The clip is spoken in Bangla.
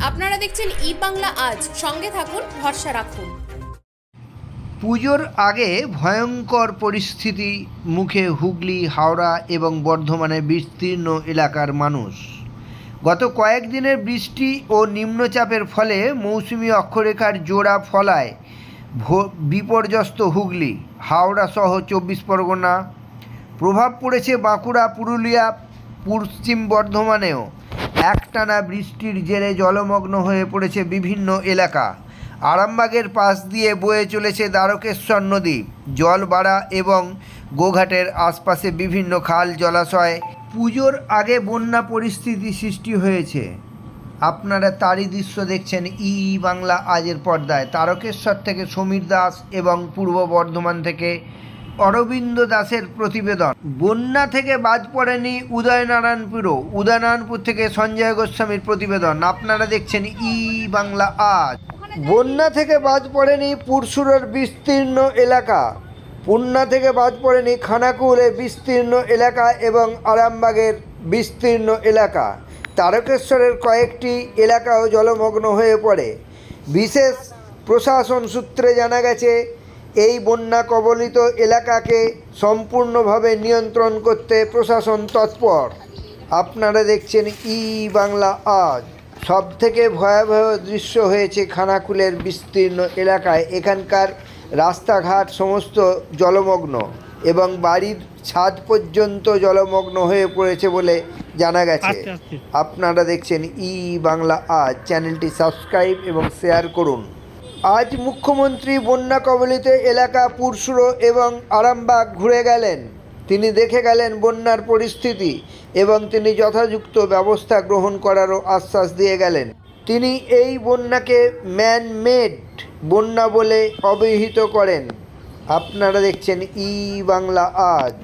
আপনারা দেখছেন ই বাংলা আজ। সঙ্গে থাকুন, ভরসা রাখুন। পুজোর আগে ভয়ঙ্কর পরিস্থিতি, মুখে হুগলি, হাওড়া এবং বর্ধমানে বিস্তীর্ণ এলাকার মানুষ। গত কয়েকদিনের বৃষ্টি ও নিম্নচাপের ফলে মৌসুমি অক্ষরেখার জোড়া ফলায় বিপর্যস্ত হুগলি, হাওড়া সহ চব্বিশ পরগনা। প্রভাব পড়েছে বাঁকুড়া, পুরুলিয়া, পশ্চিম বর্ধমানেও। একটানা বৃষ্টির জেরে জলমগ্ন হয়ে পড়েছে বিভিন্ন এলাকা। আরামবাগের পাশ দিয়ে বয়ে চলেছে দ্বারকেশ্বর নদী জল বাড়া এবং গোঘাটের আশপাশে বিভিন্ন খাল জলাশয়। পুজোর আগে বন্যা পরিস্থিতি সৃষ্টি হয়েছে। আপনারা তারই দৃশ্য দেখছেন ই বাংলা আজের পর্দায়। তারকেশ্বর থেকে সমীর দাস এবং পূর্ব বর্ধমান থেকে অরবিন্দ দাসের প্রতিবেদন। বন্যা থেকে বাদ পড়েনি উদয়নারায়ণপুরও। উদয়নারায়ণপুর থেকে সঞ্জয় গোস্বামীর প্রতিবেদন। আপনারা দেখছেন ই বাংলা আজ। বন্যা থেকে বাদ পড়েনি পুরসুরের বিস্তীর্ণ এলাকা। পুন্না থেকে বাদ পড়েনি খানাকুলের বিস্তীর্ণ এলাকা এবং আরামবাগের বিস্তীর্ণ এলাকা। তারকেশ্বরের কয়েকটি এলাকাও জলমগ্ন হয়ে পড়ে। বিশেষ প্রশাসন সূত্রে জানা গেছে এই বন্যা কবলিত এলাকাকে সম্পূর্ণভাবে নিয়ন্ত্রণ করতে প্রশাসন তৎপর। আপনারা দেখছেন ই বাংলা আজ। সব থেকে ভয়াবহ দৃশ্য হয়েছে খানাকুলের বিস্তীর্ণ এলাকায়। এখানকার রাস্তাঘাট সমস্ত জলমগ্ন এবং বাড়ির ছাদ পর্যন্ত জলমগ্ন হয়ে পড়েছে বলে জানা গেছে। আস্তে আস্তে। আপনারা দেখছেন ই বাংলা আজ। চ্যানেলটি সাবস্ক্রাইব এবং শেয়ার করুন। আজ মুখ্যমন্ত্রী বন্যা কবলিত এলাকা পুরসুরো এবং আরামবাগ ঘুরে গেলেন। তিনি দেখে গেলেন বন্যার পরিস্থিতি এবং তিনি যথাযুক্ত ব্যবস্থা গ্রহণ করারও আশ্বাস দিয়ে গেলেন। তিনি এই বন্যাকে ম্যান মেড বন্যা বলে অবহিত করেন। আপনারা দেখছেন ই বাংলা আজ।